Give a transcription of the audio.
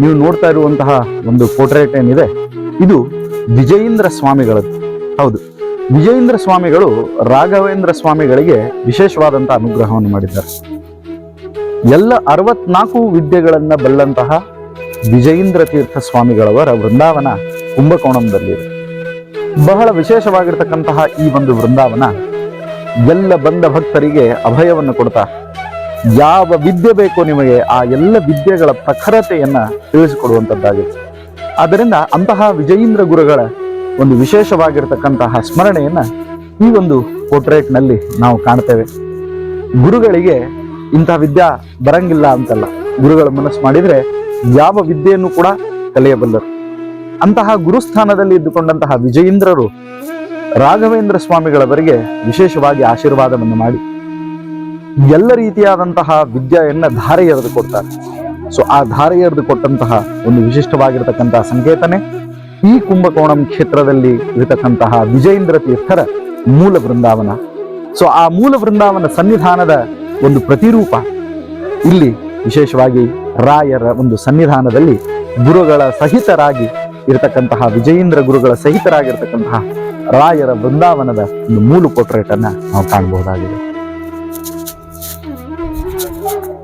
ನೀವು ನೋಡ್ತಾ ಇರುವಂತಹ ಒಂದು ಪೋರ್ಟ್ರೇಟ್ ಏನಿದೆ, ಇದು ವಿಜಯೇಂದ್ರ ಸ್ವಾಮಿಗಳದ್ದು. ಹೌದು, ವಿಜಯೇಂದ್ರ ಸ್ವಾಮಿಗಳು ರಾಘವೇಂದ್ರ ಸ್ವಾಮಿಗಳಿಗೆ ವಿಶೇಷವಾದಂತಹ ಅನುಗ್ರಹವನ್ನು ಮಾಡಿದ್ದಾರೆ. ಎಲ್ಲ ಅರವತ್ನಾಲ್ಕು ವಿದ್ಯೆಗಳನ್ನ ಬಲ್ಲಂತಹ ವಿಜಯೇಂದ್ರ ತೀರ್ಥ ಸ್ವಾಮಿಗಳವರ ವೃಂದಾವನ ಕುಂಭಕೋಣಂದಲ್ಲಿದೆ. ಬಹಳ ವಿಶೇಷವಾಗಿರ್ತಕ್ಕಂತಹ ಈ ಒಂದು ವೃಂದಾವನ ಎಲ್ಲ ಬಂದ ಭಕ್ತರಿಗೆ ಅಭಯವನ್ನು ಕೊಡ್ತಾ ಯಾವ ವಿದ್ಯೆ ಬೇಕೋ ನಿಮಗೆ ಆ ಎಲ್ಲ ವಿದ್ಯೆಗಳ ಪ್ರಖರತೆಯನ್ನ ತಿಳಿಸಿಕೊಡುವಂಥದ್ದಾಗಿದೆ ಆದ್ದರಿಂದ ಅಂತಹ ವಿಜಯೇಂದ್ರ ಗುರುಗಳ ಒಂದು ವಿಶೇಷವಾಗಿರ್ತಕ್ಕಂತಹ ಸ್ಮರಣೆಯನ್ನ ಈ ಒಂದು ಪೋರ್ಟ್ರೇಟ್ನಲ್ಲಿ ನಾವು ಕಾಣ್ತೇವೆ. ಗುರುಗಳಿಗೆ ಇಂತಹ ವಿದ್ಯಾ ಬರಂಗಿಲ್ಲ ಅಂತಲ್ಲ. ಗುರುಗಳ ಮನಸ್ಸು ಮಾಡಿದ್ರೆ ಯಾವ ವಿದ್ಯೆಯನ್ನು ಕೂಡ ಕಲಿಯಬಲ್ಲರು. ಅಂತಹ ಗುರುಸ್ಥಾನದಲ್ಲಿ ಇದ್ದುಕೊಂಡಂತಹ ವಿಜಯೇಂದ್ರರು ರಾಘವೇಂದ್ರ ಸ್ವಾಮಿಗಳವರಿಗೆ ವಿಶೇಷವಾಗಿ ಆಶೀರ್ವಾದವನ್ನು ಮಾಡಿ ಎಲ್ಲ ರೀತಿಯಾದಂತಹ ವಿದ್ಯೆಯನ್ನ ಧಾರೆ ಎರೆದು ಕೊಡ್ತಾರೆ. ಸೊ ಆ ಧಾರೆ ಎರೆದು ಕೊಟ್ಟಂತಹ ಒಂದು ವಿಶಿಷ್ಟವಾಗಿರತಕ್ಕಂತಹ ಸಂಕೇತನೆ. ಈ ಕುಂಭಕೋಣಂ ಕ್ಷೇತ್ರದಲ್ಲಿ ಇರತಕ್ಕಂತಹ ವಿಜಯೇಂದ್ರ ತೀರ್ಥರ ಮೂಲ ಬೃಂದಾವನ. ಸೊ ಆ ಮೂಲ ಬೃಂದಾವನ ಸನ್ನಿಧಾನದ ಒಂದು ಪ್ರತಿರೂಪ. ಇಲ್ಲಿ ವಿಶೇಷವಾಗಿ ರಾಯರ ಒಂದು ಸನ್ನಿಧಾನದಲ್ಲಿ ಗುರುಗಳ ಸಹಿತರಾಗಿ ಇರತಕ್ಕಂತಹ ವಿಜಯೇಂದ್ರ ಗುರುಗಳ ಸಹಿತರಾಗಿರ್ತಕ್ಕಂತಹ ರಾಯರ ಬೃಂದಾವನದ ಒಂದು ಮೂಲ ಪೋರ್ಟ್ರೇಟ್ ನಾವು ಕಾಣಬಹುದಾಗಿದೆ. Thank you.